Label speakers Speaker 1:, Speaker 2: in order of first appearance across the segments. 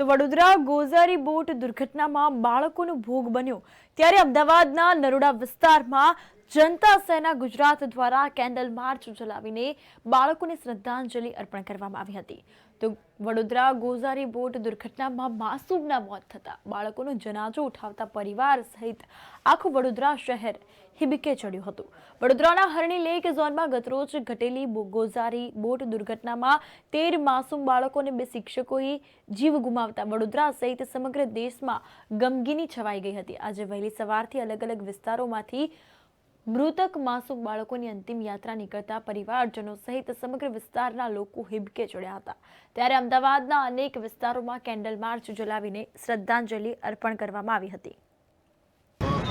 Speaker 1: તો વડોદરા ગોઝારી બોટ દુર્ઘટનામાં બાળકોનો ભોગ બન્યો. ત્યારે અમદાવાદના નરોડા વિસ્તારમાં જનતા સેના ગુજરાત દ્વારા કેન્ડલ માર્ચ ચલાવીને બાળકોને શ્રદ્ધાંજલિ અર્પણ કરવામાં આવી હતી. તો વડોદરા ગોઝારી બોટ દુર્ઘટનામાં માસૂમના મોત થતા બાળકોનો જનાજો ઉઠાવતા પરિવાર સહિત આખું વડોદરા શહેર હિબકે ચડ્યું હતું. વડોદરાના હરણી લેક ઝોનમાં ગતરોજ ઘટેલી ગોઝારી બોટ દુર્ઘટનામાં તેર માસૂમ બાળકો અને બે શિક્ષકોએ જીવ ગુમાવતા વડોદરા સહિત સમગ્ર દેશમાં ગમગીની છવાઈ ગઈ હતી. આજે વહેલી સવારથી અલગ અલગ વિસ્તારોમાંથી મૃતક માસૂમ બાળકોની અંતિમ યાત્રા નીકળતા પરિવારજનો સહિત સમગ્ર વિસ્તારના લોકો હિબકે ચડ્યા હતા. ત્યારે અમદાવાદના અનેક વિસ્તારોમાં કેન્ડલ માર્ચ જલાવીને શ્રદ્ધાંજલિ અર્પણ કરવામાં આવી હતી.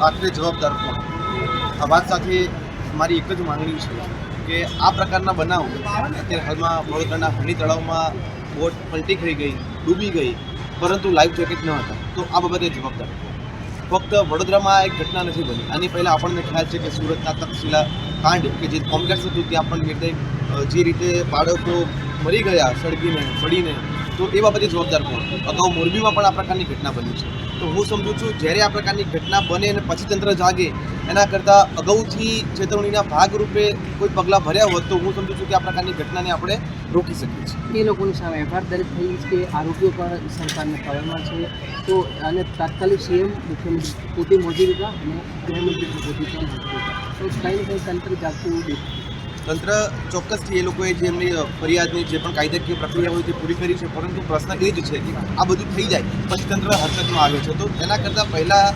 Speaker 2: આખરે જવાબદાર કોણ? આ વાત સાથે મારી એક જ માંગણી છે કે આ પ્રકારના બનાવ અત્યારે હાલમાં વડોદરાના હની તળાવમાં બોટ પલટી થઈ ગઈ, ડૂબી ગઈ, પરંતુ લાઈફ જેકેટ ન હતા. તો આ બાબતે જવાબદાર? ફક્ત વડોદરામાં એક ઘટના નથી બની. આની પહેલાં આપણને ખ્યાલ છે કે સુરતના તક્ષશિલા કાંડ કે જે કોમ્પ્લેક્સ હતું, ત્યાં પણ નિર્દય જે રીતે બાળકો મરી ગયા, સળગીને, પડીને તો એ બાબતે જવાબદાર કોણ? અગાઉ મોરબીમાં પણ આ પ્રકારની ઘટના બની છે. તો હું સમજુ છું, જ્યારે આ પ્રકારની ઘટના બને અને પછી તંત્ર જાગે, એના કરતાં અગાઉથી ચેતવણીના ભાગરૂપે કોઈ પગલાં ભર્યા હોત તો હું સમજુ છું કે આ પ્રકારની ઘટનાને આપણે રોકી શકીએ છીએ.
Speaker 3: એ લોકોની સામે એફઆઈઆર દરેક થઈ કે આરોપીઓ પણ સરકારને ખબરમાં છે. તો અને તાત્કાલિક સીએમ મુખ્યમંત્રી પોતે મોદી હતા અને ગૃહમંત્રી પોતે પણ તો કંઈ કંઈ તંત્ર જાગતું
Speaker 2: તંત્ર ચોક્કસથી એ લોકોએ જે એમની ફરિયાદની જે પણ કાયદાકીય પ્રક્રિયા હોય તે પૂરી કરી છે, પરંતુ પ્રશ્ન એ જ છે કે આ બધું થઈ જાય, પછી તંત્ર હરકતમાં આવે છે. તો એના કરતાં પહેલાં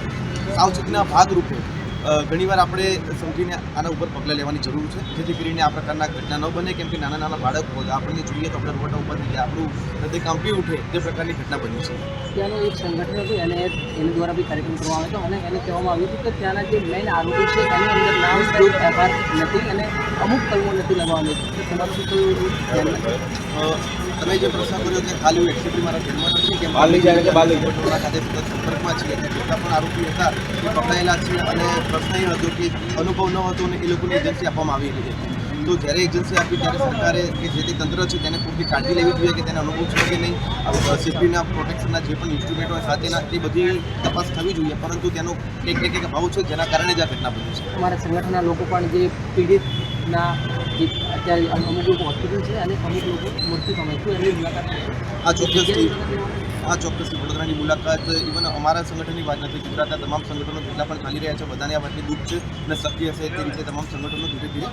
Speaker 2: સાવચેતીના ભાગરૂપે ઘણીવાર આપણે સમજીને આના ઉપર પગલાં લેવાની જરૂર છે. જેથી કરીને આ પ્રકારના ઘટના ન બને કેમ કે નાના નાના બાળકો આપણને જોઈએ તો આપણે રોટા ઉપર જે આપણું હૃદય કાંપી ઉઠે તે પ્રકારની ઘટના બની છે.
Speaker 3: ત્યાંનું એક સંગઠન હતું એને એના દ્વારા બી કાર્યક્રમ કરવામાં આવ્યો હતો અને એને કહેવામાં આવ્યું હતું કે ત્યાંના જે મેઇન આરોપી છે એની અંદર નામ કોઈ એફઆઈઆર નથી અને અમુક કલમો નથી લગાવવાની તમારું શું?
Speaker 2: અ, તમે જે પ્રશ્ન કર્યો કે ખાલી એક્ચ્યુઅલી મારા ધ્યાનમાં નથી કે
Speaker 4: બાલી જાય એટલે બાલી જાય.
Speaker 2: ખાતે સતત સંપર્કમાં છીએ અને જેટલા પણ આરોપી હતા એ પકડાયેલા છે અને પ્રશ્ન એ હતો કે અનુભવ ન હતો અને એ લોકોને એજન્સી આપવામાં આવી હતી. તો જ્યારે એજન્સી આપી ત્યારે સરકારે કે જે તે તંત્ર છે તેને પૂરતી કાળજી લેવી જોઈએ કે તેને અનુભવ છે કે નહીં સેફ્ટીના પ્રોટેક્શનના જે પણ ઇન્સ્ટ્રુમેન્ટ હોય સાથેના તે બધી તપાસ થવી જોઈએ. પરંતુ તેનો એક એક એક ભાવ છે જેના કારણે જ આ ઘટના બની છે.
Speaker 3: અમારા સંગઠનના લોકો પણ જે પીડિતના જે અત્યારે અમુક લોકો હોસ્પિટલ છે અને અમુક લોકો મૃત્યુ પામે છે એમની મુલાકાત
Speaker 2: આ ચોક્કસથી આ ચોક્કસથી વડોદરાની મુલાકાત ઇવન અમારા સંગઠનની વાત નથી ગુજરાતના તમામ સંગઠનો જેટલા પણ ચાલી રહ્યા છે બધાને આ વાતની દુઃખ છે અને શક્ય હશે તે રીતે તમામ સંગઠનો ધીરે ધીરે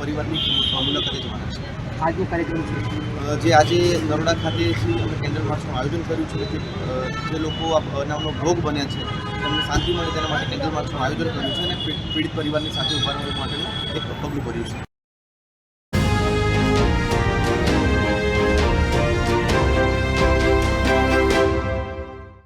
Speaker 2: પરિવારની મુલાકાતે જવાના છે.
Speaker 3: આજનો કાર્યક્રમ છે?
Speaker 2: જે આજે નરોડા ખાતેથી અમે કેન્ડલ માર્ચનું આયોજન કર્યું છે કે જે લોકો આ બનાવનો ભોગ બન્યા છે તેમને શાંતિ મળે તેના માટે કેન્ડલ માર્ચનું આયોજન કર્યું છે અને પીડિત પરિવારની સાથે ઊભા રહેવા માટેનું એક પગલું ભર્યું છે.